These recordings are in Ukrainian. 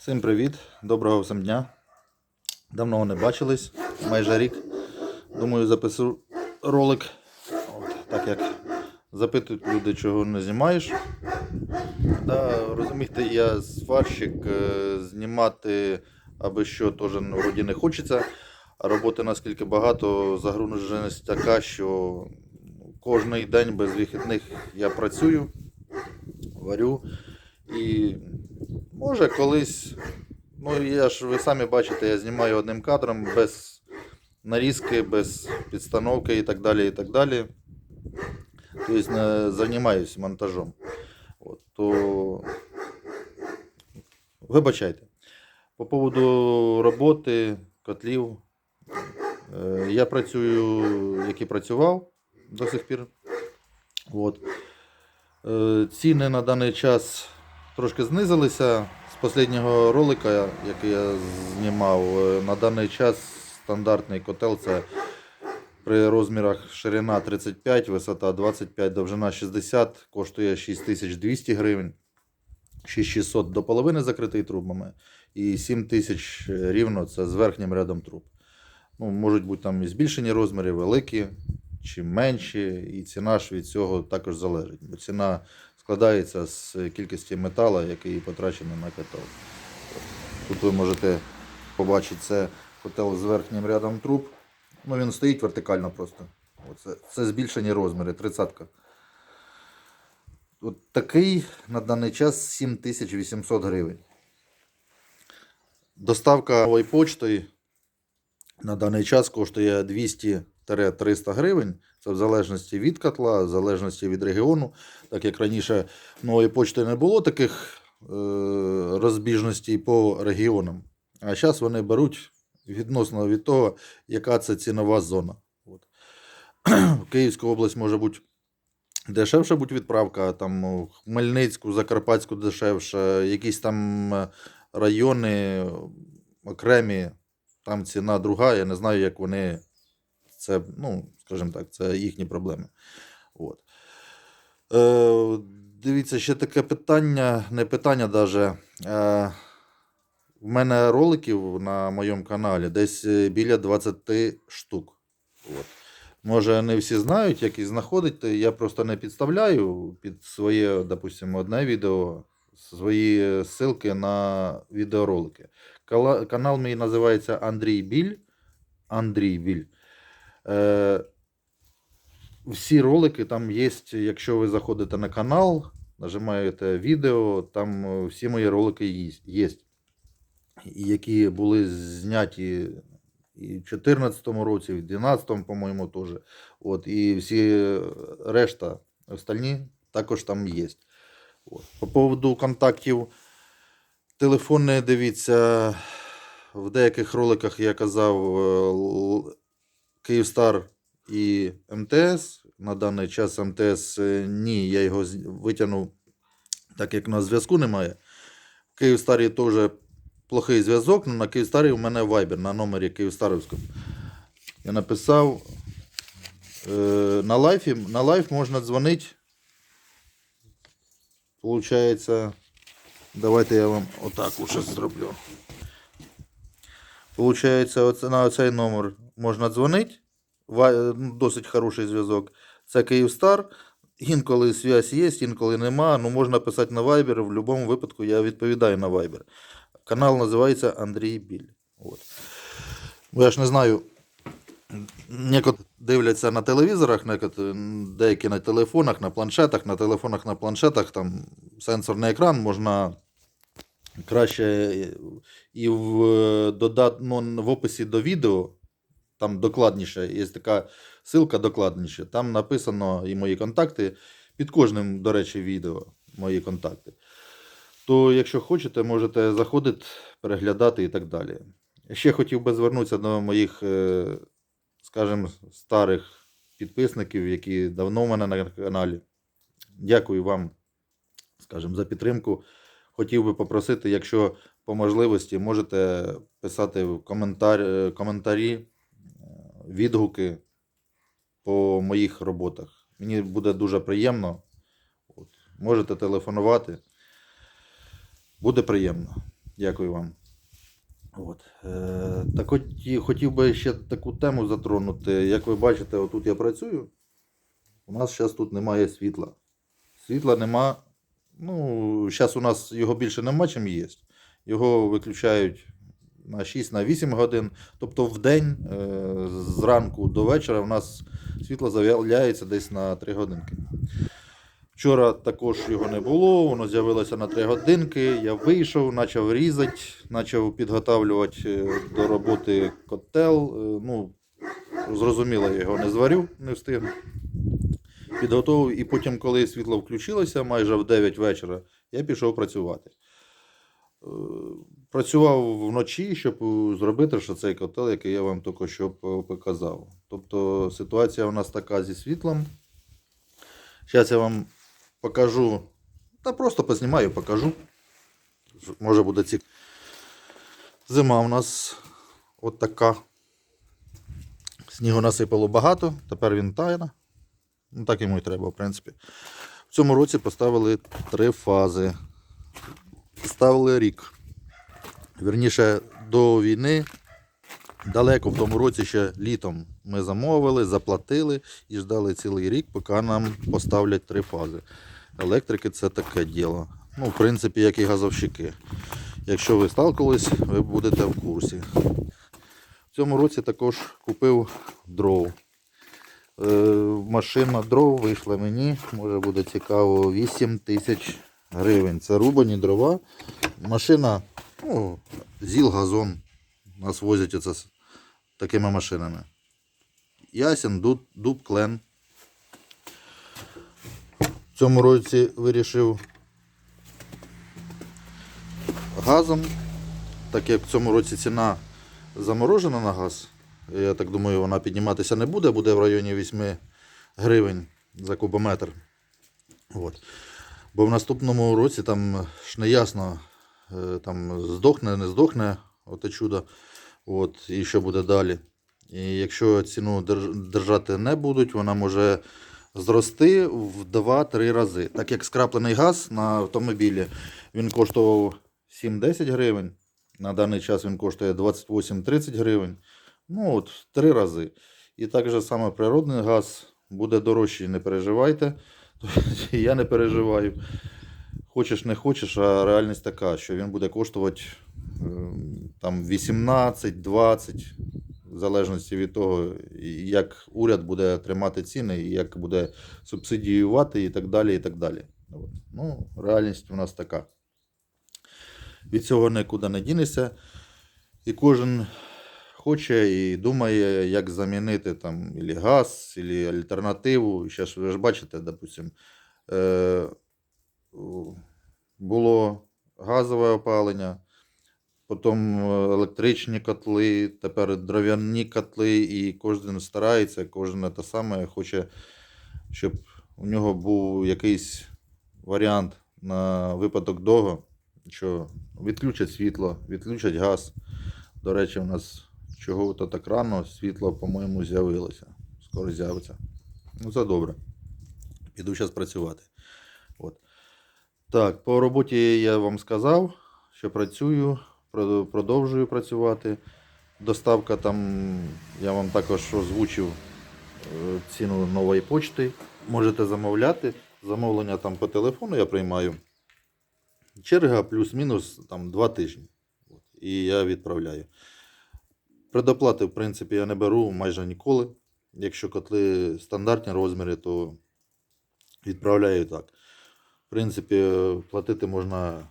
Всім привіт, доброго всім дня. Давно не бачились, майже рік. Думаю, запишу ролик. От, так як запитують люди, чого не знімаєш. Да, розумієте, я сварщик, е, знімати аби що теж вроді не хочеться. А роботи наскільки багато, загруженість така, що кожний день без вихідних я працюю, варю. І може колись, ну я ж ви самі бачите, я знімаю одним кадром без нарізки, без підстановки і так далі. і так далі. Тобто не займаюся монтажом. От, то вибачайте. По поводу роботи, котлів. Е, Я працюю, як і працював до сих пір. От. Е, Ціни на даний час трошки знизилися. З останнього ролика, який я знімав, е, на даний час стандартний котел це при розмірах ширина 35, висота 25, довжина 60, коштує 6200 гривень. 6600 до половини закритий трубами. І 7000 рівно це з верхнім рядом труб. Ну, можуть бути там і збільшені розміри, великі чи менші, і ціна ж від цього також залежить. Бо ціна складається з кількості металу, який потрачений на котел. Тут ви можете побачити це котел з верхнім рядом труб. Ну, він стоїть вертикально просто. Оце, це збільшені розміри, 30-ка. От такий на даний час 7800 гривень. Доставка новою почтою на даний час коштує 200-300 гривень. Це в залежності від котла, в залежності від регіону. Так як раніше нової почти не було таких е, розбіжностей по регіонам. А зараз вони беруть відносно від того, яка це цінова зона. От. В Київську область може бути дешевша бути відправка, там Хмельницьку, Закарпатську дешевше, якісь там е, райони окремі, там ціна друга. Я не знаю, як вони це, ну, скажімо так, це їхні проблеми. От. Е, дивіться, ще таке питання, не питання даже. Е, в мене роликів на моєму каналі десь е, біля 20 штук. От. Може, не всі знають, як їх знаходити. Я просто не підставляю під своє, допустимо, одне відео, свої ссылки на відеоролики. Канал мій називається Андрій Біль. Андрій Біль. Е, всі ролики там є, якщо ви заходите на канал, нажимаєте відео, там е, всі мої ролики є. Які були зняті і в 2014 році, і в 2012, по-моєму, теж. От, і всі е, решта остальні також там є. От. По поводу контактів телефони, дивіться, в деяких роликах я казав Київстар і МТС. На даний час МТС е, ні, я його витягнув, так як на зв'язку немає. В Київстарі теж плохий зв'язок, але на Київстарі у мене Viber на номері Київстарівському. Я написав. е, На лайфі, на лайф можна дзвонити. Получається, давайте я вам отак уже зроблю. Получається, на цей номер можна дзвонити. Ну, Досить хороший зв'язок. Це Київстар. Інколи зв'язь є, інколи нема. Ну, можна писати на Viber. В будь-якому випадку я відповідаю на Viber. Канал називається Андрій Біль. От. Я ж не знаю. Некот дивляться на телевізорах, некот, деякі на телефонах, на планшетах, на телефонах, на планшетах, там сенсорний екран можна краще е, і в, е, додат, ну, в описі до відео, там докладніше, є така ссылка докладніше. Там написано і мої контакти. Під кожним, до речі, відео мої контакти. То, якщо хочете, можете заходити, переглядати і так далі. Ще хотів би звернутися до моїх, е, скажімо, старих підписників, які давно в мене на каналі. Дякую вам, скажімо, за підтримку. Хотів би попросити, якщо по можливості можете писати коментар, е, коментарі, відгуки по моїх роботах. Мені буде дуже приємно. От. Можете телефонувати. Буде приємно. Дякую вам. От. Е, так хоті- хотів би ще таку тему затронути. Як ви бачите, отут я працюю. У нас зараз тут немає світла. Світла нема. Ну, зараз у нас його більше нема, чим є. Його виключають на 6 на 8 годин. Тобто в день е, зранку до вечора у нас світло з'являється десь на 3 годинки. Вчора також його не було, воно з'явилося на 3 годинки. Я вийшов, почав різати, почав підготавлювати е, до роботи котел. Е, Ну, зрозуміло, я його не зварю, не встиг. Підготував, і потім, коли світло включилося, майже в 9 вечора, я пішов працювати. Е, Працював вночі, щоб е, зробити що цей котел, який я вам тільки що показав. Тобто ситуація у нас така зі світлом. Зараз я вам покажу, та просто познімаю, покажу. Може буде цікаво. Зима у нас от така. Снігу насипало багато, тепер він тає. Ну, так йому і треба, в принципі. В цьому році поставили три фази. Ставили рік. Вірніше, до війни, далеко в тому році ще літом ми замовили, заплатили і ждали цілий рік, поки нам поставлять три фази. Електрики це таке діло. Ну, в принципі, як і газовщики. Якщо ви сталкувались, ви будете в курсі. В цьому році також купив дров. Е, машина дров вийшла мені, може буде цікаво, 8 тисяч гривень. Це рубані дрова. Машина, ну, ЗІЛ газон. Нас возять оце з такими машинами. Ясен, дуб, дуб клен. В цьому році вирішив газом, так як в цьому році ціна заморожена на газ. Я так думаю, вона підніматися не буде, буде в районі 8 гривень за кубометр. От. Бо в наступному році там ж не ясно, там здохне, не здохне оте чудо. От, і що буде далі. І якщо ціну держати не будуть, вона може зрости в 2-3 рази. Так як скраплений газ на автомобілі він коштував 7-10 гривень. На даний час він коштує 28-30 гривень. Ну, от в три рази. І так же саме природний газ буде дорожчий, не переживайте. Я не переживаю. Хочеш, не хочеш, а реальність така, що він буде коштувати ем, там 18-20, в залежності від того, як уряд буде тримати ціни, і як буде субсидіювати і так далі. і так далі. Ну, реальність у нас така. Від цього нікуди не дінешся. І кожен хоче і думає, як замінити там ілі газ, ілі альтернативу. Зараз ви ж бачите, допустим, е, було газове опалення, потім е, електричні котли, тепер дров'яні котли, і кожен старається, кожен те саме хоче, щоб у нього був якийсь варіант на випадок того, що відключать світло, відключать газ. До речі, у нас чого то так рано світло, по-моєму, з'явилося. Скоро з'явиться. Ну, це добре. Піду зараз працювати. Так, по роботі я вам сказав, що працюю, продовжую працювати. Доставка там, я вам також озвучив е, ціну нової почти. Можете замовляти. Замовлення там по телефону я приймаю. Черга плюс-мінус там 2 тижні. І я відправляю. Предоплати, в принципі, я не беру майже ніколи. Якщо котли стандартні розміри, то відправляю так. В принципі, платити можна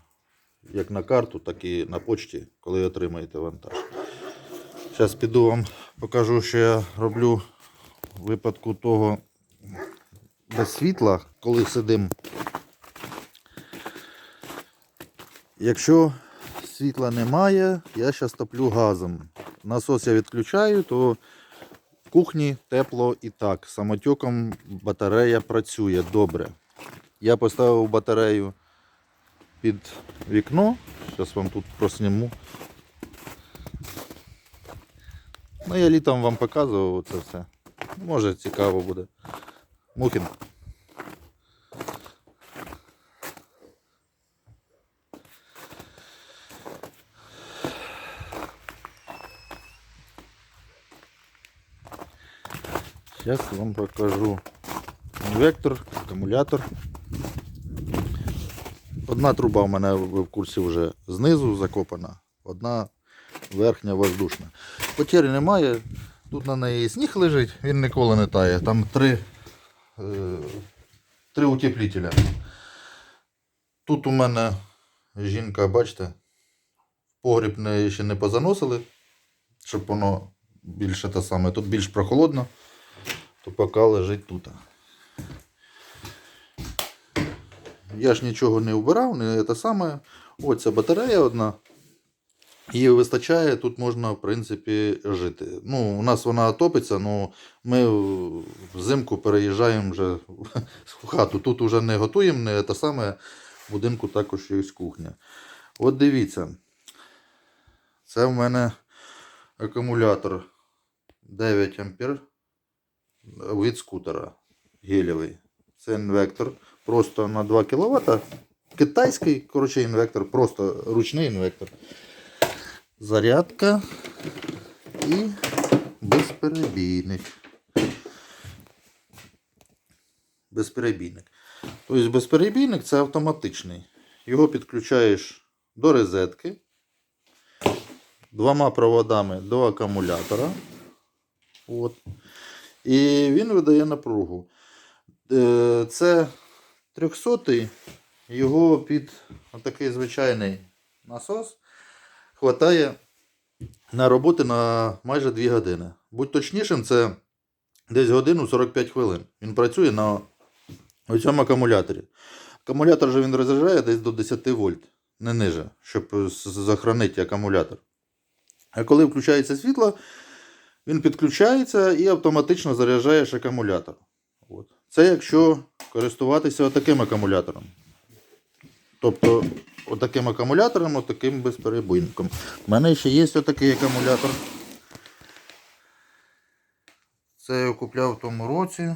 як на карту, так і на почті, коли отримаєте вантаж. Зараз піду вам покажу, що я роблю в випадку того без світла, коли сидим. Якщо світла немає, я зараз топлю газом. Насос я відключаю, то в кухні тепло і так. Самотюком батарея працює добре. Я поставив батарею під вікно. Зараз вам тут просніму. Ну, я літом вам показував це все. Може цікаво буде. Мухін. Зараз вам покажу конвектор, акумулятор. Одна труба в мене в курсі вже знизу закопана, одна верхня воздушна. Потері немає. Тут на неї сніг лежить, він ніколи не тає. Там три, е, три утеплителя. Тут у мене жінка, бачите, погріб не, ще не позаносили, щоб воно більше те саме. Тут більш прохолодно, то поки лежить тут. Я ж нічого не вбирав, не те саме. Ось ця батарея одна. Її вистачає, тут можна, в принципі, жити. Ну, у нас вона топиться, ну ми взимку переїжджаємо вже в хату. Тут вже не готуємо, не те саме. В будинку також є кухня. От дивіться. Це в мене акумулятор 9 ампер від скутера гелєвий. Це інвектор просто на 2 кВт. Китайський, коротше, інвектор, просто ручний інвектор. Зарядка і безперебійник. Безперебійник. Тобто безперебійник це автоматичний. Його підключаєш до розетки двома проводами до акумулятора. От. І він видає напругу. Е, Це 300 його під такий звичайний насос хватає на роботи на майже 2 години. Будь точнішим, це десь годину 45 хвилин. Він працює на цьому акумуляторі. Акумулятор же він розряджає десь до 10 вольт, не ниже, щоб захоронити акумулятор. А коли включається світло, він підключається і автоматично заряджаєш акумулятор. Це якщо користуватися таким акумулятором. Тобто, отаким акумулятором, отаким безперебойником. У мене ще є отакий акумулятор. Це я купляв в тому році.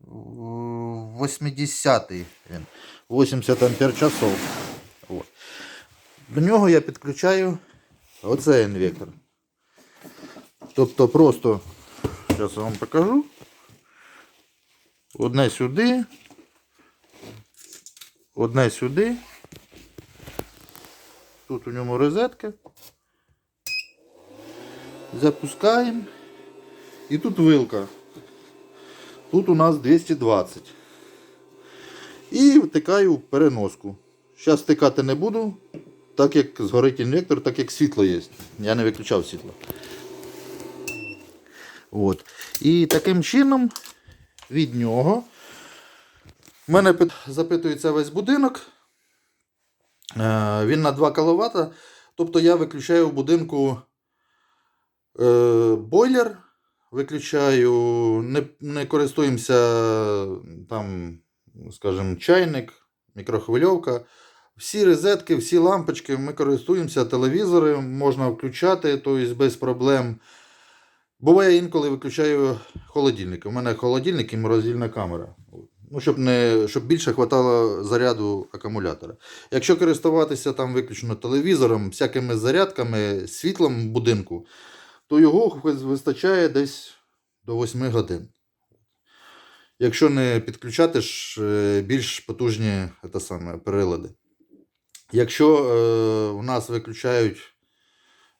В 80-й він. 80 ампер. До нього я підключаю оцей інвектор. Тобто просто, зараз я вам покажу. Одне сюди. Одне сюди. Тут у ньому розетка. Запускаємо. І тут вилка. Тут у нас 220. І втикаю в переноску. Зараз втикати не буду, так як згорить інвектор, так як світло є. Я не виключав світло. От. І таким чином від нього мене запитується весь будинок. Е, Він на 2 кВт. Тобто я виключаю в будинку е, бойлер, виключаю, не, не користуємося там, скажімо, чайник, мікрохвильовка. Всі розетки, всі лампочки ми користуємося, телевізори можна включати, тобто без проблем. Буває інколи виключаю холодильник. У мене холодильник і морозильна камера. Ну, щоб, не, щоб більше хватало заряду акумулятора. Якщо користуватися там виключно телевізором, всякими зарядками, світлом будинку, то його вистачає десь до 8 годин. Якщо не підключати ж е, більш потужні це саме, прилади. Якщо е, у нас виключають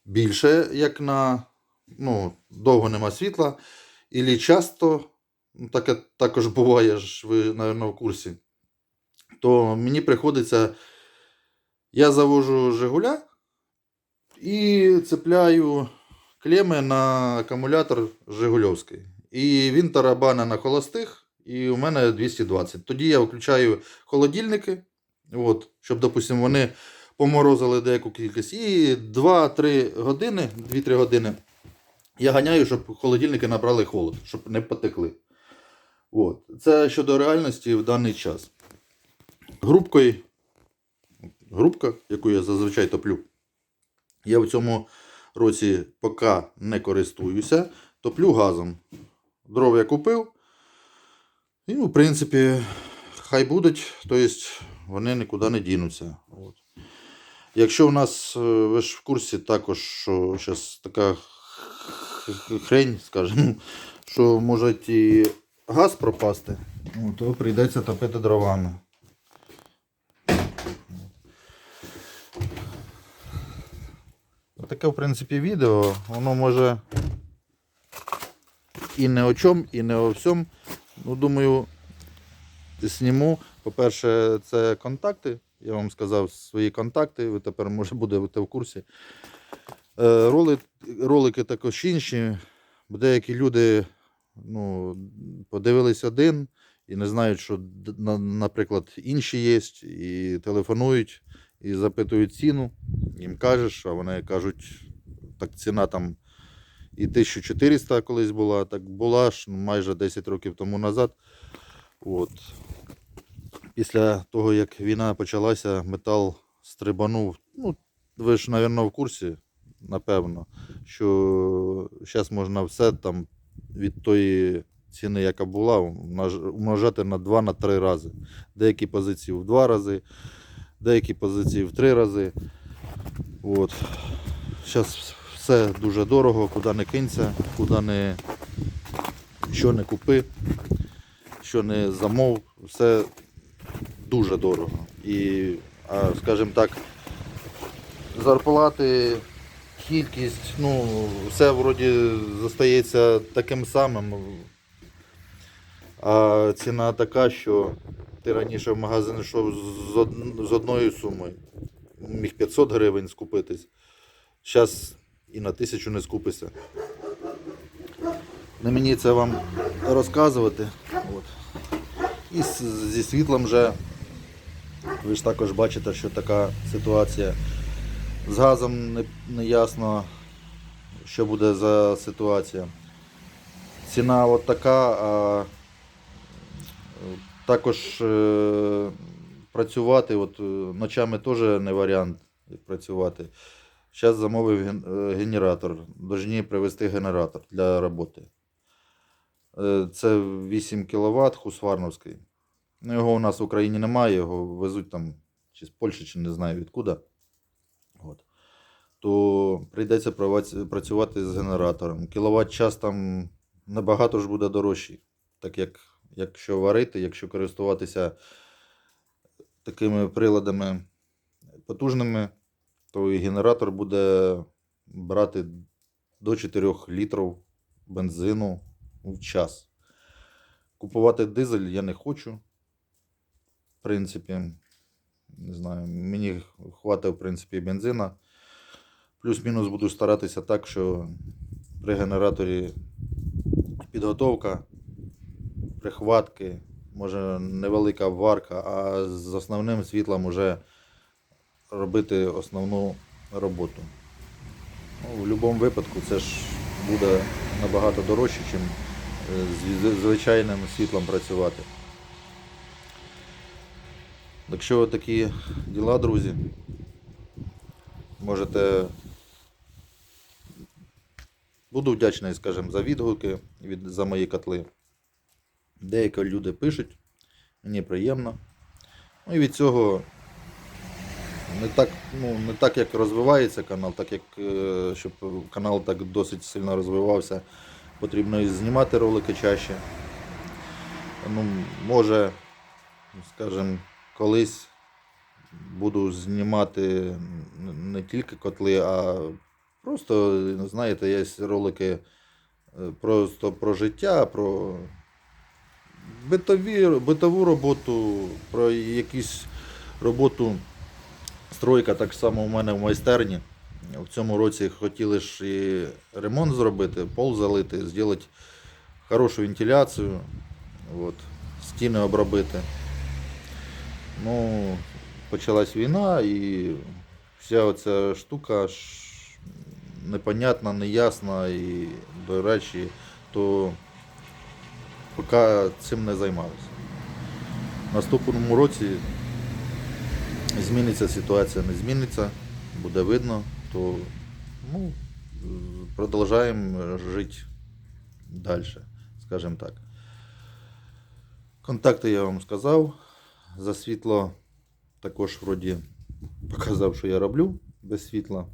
більше, як на ну, довго нема світла, і часто, ну, таке також буває, ж ви, мабуть, в курсі, то мені приходиться, я завожу Жигуля і цепляю клеми на акумулятор Жигульовський. І він тарабана на холостих, і у мене 220. Тоді я включаю холодильники, от, щоб, допустимо, вони поморозили деяку кількість. І 2-3 години, 2-3 години я ганяю, щоб холодильники набрали холод, щоб не потекли. От. Це щодо реальності в даний час. Грубкою, грубка, яку я зазвичай топлю, я в цьому році поки не користуюся, топлю газом. Дров я купив. І, в принципі, хай будуть, тобто вони нікуди не дінуться. От. Якщо в нас, е, ви ж в курсі також, що зараз така хрень, скажімо, що може і газ пропасти, ну, то прийдеться топити дровами. Таке, в принципі, відео, воно може і не о чому, і не о всьому. Ну, думаю, зніму. По-перше, це контакти. Я вам сказав свої контакти, ви тепер може будете в курсі. Е, Роли, ролики також інші. Деякі люди ну, подивились один і не знають, що, наприклад, інші є, і телефонують, і запитують ціну. Їм кажеш, а вони кажуть, так ціна там і 1400 колись була, так була ж майже 10 років тому назад. От. Після того, як війна почалася, метал стрибанув. Ну, ви ж, мабуть, в курсі, напевно, що зараз можна все там від тої ціни, яка була, умнож- умножати на 2-3 рази. Деякі позиції в 2 рази, деякі позиції в 3 рази. От. Зараз все дуже дорого, куди не кинься, куди не що не купи, що не замов, все дуже дорого. І, скажімо так, зарплати, кількість, ну, все вроді зостається таким самим. А ціна така, що ти раніше в магазин йшов з, од- з одною сумою. Міг 500 гривень скупитись. Зараз і на тисячу не скупишся. Не мені це вам розказувати. От. І зі світлом вже ви ж також бачите, що така ситуація. З газом не, не ясно, що буде за ситуація. Ціна от така, а е, також е, працювати от, е, ночами теж не варіант працювати. Зараз замовив ген- генератор. Должні привезти генератор для роботи. Це 8 кВт Хусварновський. Ну, його у нас в Україні немає, його везуть там чи з Польщі, чи не знаю відкуди. То прийдеться працювати з генератором. Кіловат час там набагато ж буде дорожчий. Так як якщо варити, якщо користуватися такими приладами потужними, то і генератор буде брати до 4 літрів бензину в час. Купувати дизель я не хочу. В принципі, не знаю, мені хватить, в принципі, бензина. Плюс-мінус буду старатися так, що при генераторі підготовка, прихватки, може невелика варка, а з основним світлом вже робити основну роботу. Ну, в будь-якому випадку це ж буде набагато дорожче, ніж з з звичайним світлом працювати. Якщо такі діла, друзі, можете. Буду вдячний, скажімо, за відгуки від, за мої котли. Деякі люди пишуть, мені приємно. Ну і від цього не так, ну, не так як розвивається канал, так як е, щоб канал так досить сильно розвивався, потрібно і знімати ролики чаще. Ну, може, скажімо, колись буду знімати не тільки котли, а просто, знаєте, є ролики е, просто про життя, про битові, битову роботу, про якусь роботу. Стройка так само у мене в майстерні. В цьому році хотіли ж і ремонт зробити, пол залити, зробити хорошу вентиляцію, от, стіни обробити. Ну, почалась війна і вся оця штука непонятна, неясна і, до речі, то поки цим не займався. В наступному році зміниться ситуація, не зміниться, буде видно, то ну, продовжуємо жити далі, скажімо так. Контакти я вам сказав. За світло також вроді показав, що я роблю без світла.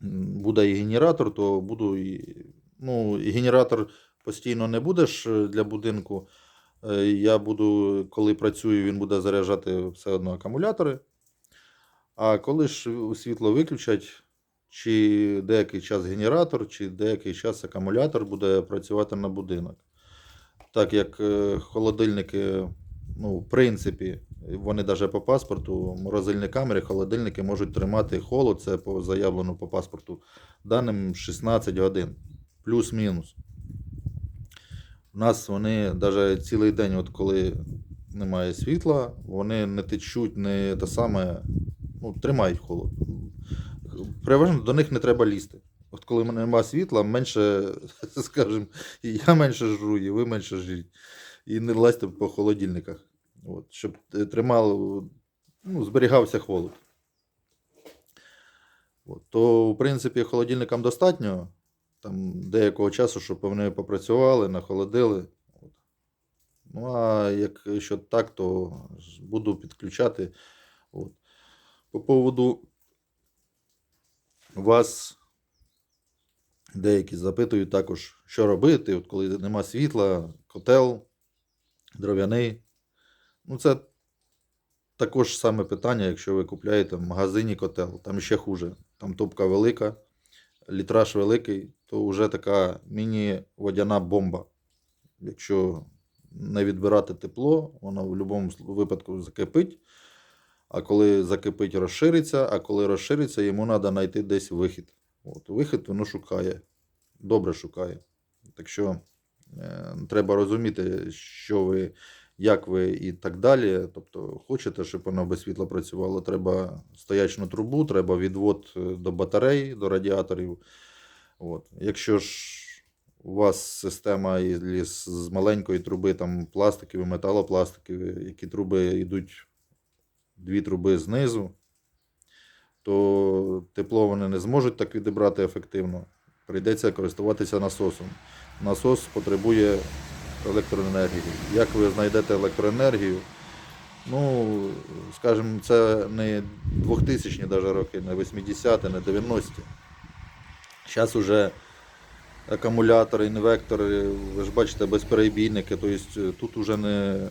Буде і генератор, то буду і. Ну, і генератор постійно не будеш е, для будинку. Е, Я буду, коли працюю, він буде заряджати все одно акумулятори. А коли ж світло виключать, чи деякий час генератор, чи деякий час акумулятор буде працювати на будинок. Так як е, холодильники, ну, в принципі, вони навіть по паспорту, морозильні камери, холодильники можуть тримати холод, це по заявленому по паспорту, даним 16 годин, плюс-мінус. У нас вони навіть цілий день, от коли немає світла, вони не течуть, не те саме, ну, тримають холод. Переважно до них не треба лізти. От коли немає світла, менше, скажімо, і я менше жру, і ви менше жріть. І не лазьте по холодильниках. От, щоб е, тримало, ну, зберігався холод. От, то, в принципі, холодильникам достатньо там, деякого часу, щоб вони попрацювали, нахолодили. От. Ну, а якщо так, то буду підключати. От. По поводу вас деякі запитують також, що робити, от коли нема світла, котел, дров'яний. Ну, це також саме питання, якщо ви купляєте в магазині котел, там ще хуже. Там топка велика, літраж великий, то вже така міні-водяна бомба. Якщо не відбирати тепло, воно в будь-якому випадку закипить. А коли закипить, розшириться, а коли розшириться, йому треба знайти десь вихід. От, вихід воно шукає, добре шукає. Так що е, треба розуміти, що ви, як ви і так далі. Тобто, хочете, щоб воно без світла працювало, треба стоячну трубу, треба відвод е, до батарей, до радіаторів. От. Якщо ж у вас система з маленької труби, там пластикові, металопластикові, які труби йдуть дві труби знизу, то тепло вони не зможуть так відібрати ефективно. Прийдеться користуватися насосом. Насос потребує електроенергії. Як ви знайдете електроенергію? Ну, скажімо, це не 2000-ні даже роки, не 80-ті, не 90-ті. Зараз уже акумулятори, інвектори, ви ж бачите, безперебійники, тобто тут уже не,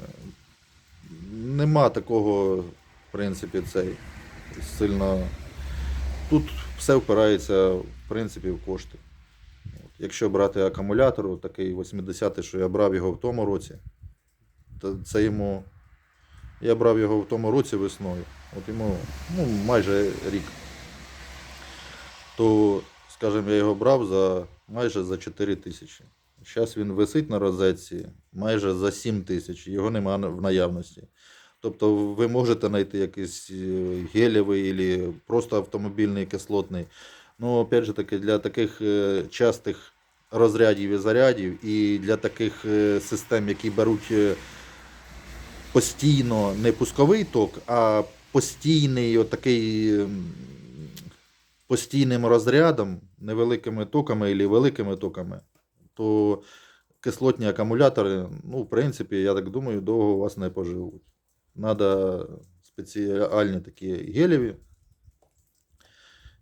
нема такого, в принципі, цей сильно. Тут все впирається, в принципі, в кошти. Якщо брати акумулятор, такий 80-й, що я брав його в тому році, то це йому. Я брав його в тому році весною. От йому ну, майже рік. То, скажімо, я його брав за майже за 4 тисячі. Зараз він висить на розетці майже за 7 тисяч, його немає в наявності. Тобто ви можете знайти якийсь е, гелєвий або просто автомобільний кислотний. Ну, опять же таки, для таких е, частих розрядів і зарядів, і для таких е, систем, які беруть е, постійно не пусковий ток, а постійний отакий постійним розрядом, невеликими токами або великими токами, то кислотні акумулятори, ну, в принципі, я так думаю, довго у вас не поживуть. Надо спеціальні такі гелєві,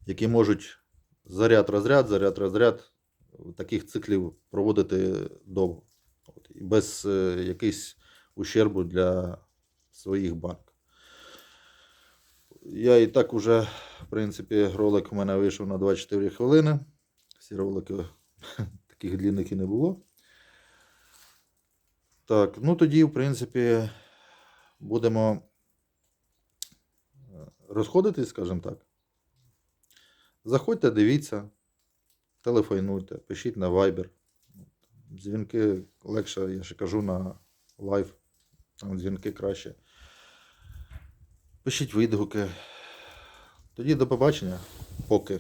які можуть заряд-розряд, заряд-розряд таких циклів проводити довго. От, і без е, якихось ущербу для своїх банк. Я і так уже, в принципі, ролик у мене вийшов на 24 хвилини. Всі ролики таких длинних і не було. Так, ну тоді, в принципі, будемо е, розходитись, скажімо так. Заходьте, дивіться, телефонуйте, пишіть на Viber. Дзвінки легше, я ще кажу, на лайв. Там дзвінки краще. Пишіть відгуки. Тоді до побачення. Поки.